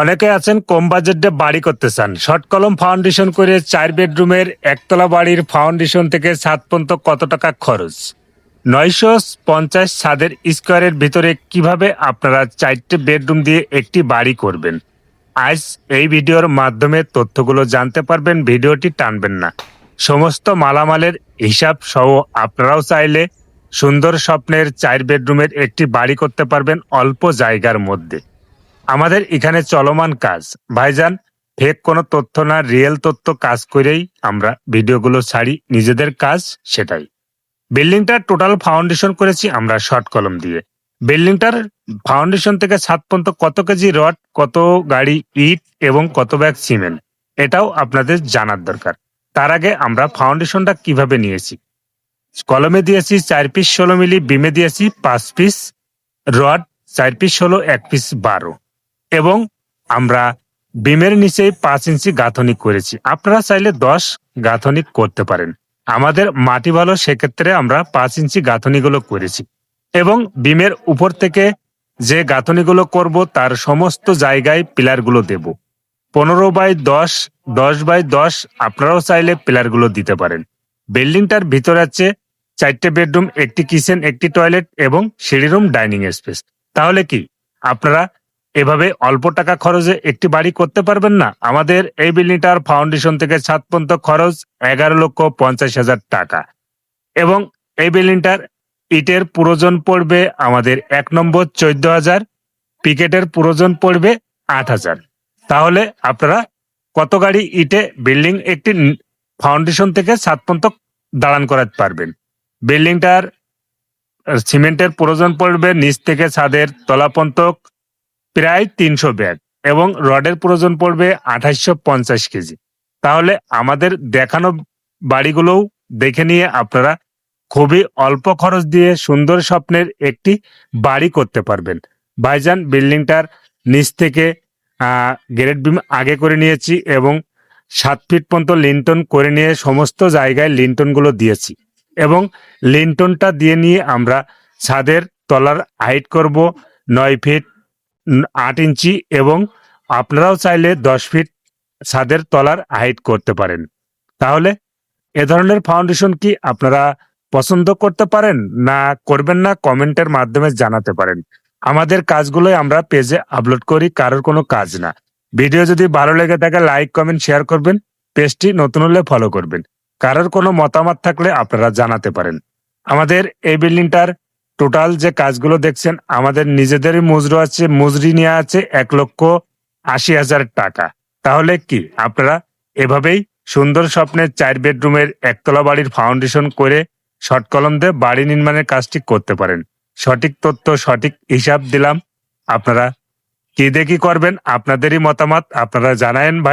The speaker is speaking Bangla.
অনেকে আছেন কম বাজেটে বাড়ি করতে চান। শর্ট কলম ফাউন্ডেশন করে চার বেডরুমের একতলা বাড়ির ফাউন্ডেশন থেকে ছাদ পর্যন্ত কত টাকা খরচ? নয়শো পঞ্চাশ ছাদের স্কোয়ারের ভিতরে কীভাবে আপনারা চারটে বেডরুম দিয়ে একটি বাড়ি করবেন? আজ এই ভিডিওর মাধ্যমে তথ্যগুলো জানতে পারবেন, ভিডিওটি টানবেন না। সমস্ত মালামালের হিসাব সহ আপনারাও চাইলে সুন্দর স্বপ্নের চার বেডরুমের একটি বাড়ি করতে পারবেন অল্প জায়গার মধ্যে। আমাদের এখানে চলমান কাজ। ভাইজান ফেক কোনো তথ্য না রিয়েল তথ্য কাজ করেই আমরা ভিডিওগুলো ছাড়ি, নিজেদের কাজ সেটাই। বিল্ডিংটার টোটাল ফাউন্ডেশন করেছি আমরা শর্ট কলম দিয়ে। বিল্ডিংটার ফাউন্ডেশন থেকে ছাদ পর্যন্ত কত কেজি রড, কত গাড়ি ইট এবং কত ব্যাগ সিমেন্ট এটাও আপনাদের জানার দরকার। তার আগে আমরা ফাউন্ডেশনটা কীভাবে নিয়েছি? কলমে দিয়েছি চার পিস ষোলো মিলি বিমে দিয়েছি পাঁচ পিস রড, চার পিস ষোলো, এক পিস বারো। এবং আমরা বিমের নিচে পাঁচ ইঞ্চি গাঁথনি করেছি। আপনারা চাইলে দশ গাঁথনি করতে পারেন। আমাদের মাটি ভালো, সেক্ষেত্রে আমরা পাঁচ ইঞ্চি গাঁথনিগুলো করেছি। এবং বিমের উপর থেকে যে গাঁথনিগুলো করব, তার সমস্ত জায়গায় পিলারগুলো দেব। পনেরো বাই দশ দশ বাই দশ, আপনারাও চাইলে পিলারগুলো দিতে পারেন। বিল্ডিংটার ভিতরে আছে চারটে বেডরুম, একটি কিচেন, একটি টয়লেট এবং সিঁড়ি রুম ডাইনিং স্পেস। তাহলে কি? আপনারা এভাবে অল্প টাকা খরচে একটি বাড়ি করতে পারবেন না। আমাদের এই বিল্ডিংটার ফাউন্ডেশন থেকে ছাদ পর্যন্ত খরচ এগারো লক্ষ পঞ্চাশ হাজার টাকা। এবং এই বিল্ডিংটার ইটের প্রয়োজন পড়বে আমাদের এক নম্বর চোদ্দ হাজার, পিকেটের প্রয়োজন পড়বে আট হাজার। তাহলে আপনারা কত গাড়ি ইটে বিল্ডিং একটি ফাউন্ডেশন থেকে ছাদ পর্যন্ত দাঁড়ান করাতে পারবেন? বিল্ডিংটার সিমেন্টের প্রয়োজন পড়বে, নিচ থেকে ছাদের তলাপন্তক প্রায় তিনশো ব্যাগ এবং রডের প্রয়োজন পড়বে আঠাইশশো পঞ্চাশ কেজি। তাহলে আমাদের দেখানো বাড়িগুলোও দেখে নিয়ে আপনারা খুবই অল্প খরচ দিয়ে সুন্দর স্বপ্নের একটি বাড়ি করতে পারবেন। ভাইজান, বিল্ডিংটার নিচ থেকে গ্রেড বিম আগে করে নিয়েছি এবং সাত ফিট পর্যন্ত লিন্টন করে নিয়ে সমস্ত জায়গায় লিন্টনগুলো দিয়েছি এবং লিন্টনটা দিয়ে নিয়ে আমরা ছাদের তলার হাইট করব নয় ফিট আট ইঞ্চি এবং আপনারাও চাইলে দশ ফিট ছাদের তলার হাইট করতে পারেন। তাহলে এ ধরনের ফাউন্ডেশন কি আপনারা পছন্দ করতে পারেন না করবেন না কমেন্টের মাধ্যমে জানাতে পারেন। আমাদের কাজগুলোই আমরা পেজে আপলোড করি, কারোর কোনো কাজ না। ভিডিও যদি ভালো লেগে থাকে, লাইক, কমেন্ট, শেয়ার করবেন, পেজটি নতুন হলে ফলো করবেন। কারোর কোনো মতামত থাকলে আপনারা জানাতে পারেন। আমাদের এই বিল্ডিংটার টোটাল যে কাজগুলো দেখছেন, আমাদের নিজেদেরই মজুরি আছে, মজুরি নিয়ে আছে এক লক্ষ আশি হাজার টাকা। তাহলে কি? আপনারা এভাবেই সুন্দর স্বপ্নের চার বেডরুমের একতলা বাড়ির ফাউন্ডেশন করে শর্ট কলম দিয়ে বাড়ি নির্মাণের কাজটি করতে পারেন। সঠিক তথ্য, সঠিক হিসাব দিলাম। আপনারা কি দেখি করবেন? আপনাদেরই মতামত আপনারা জানায়েন ভাই।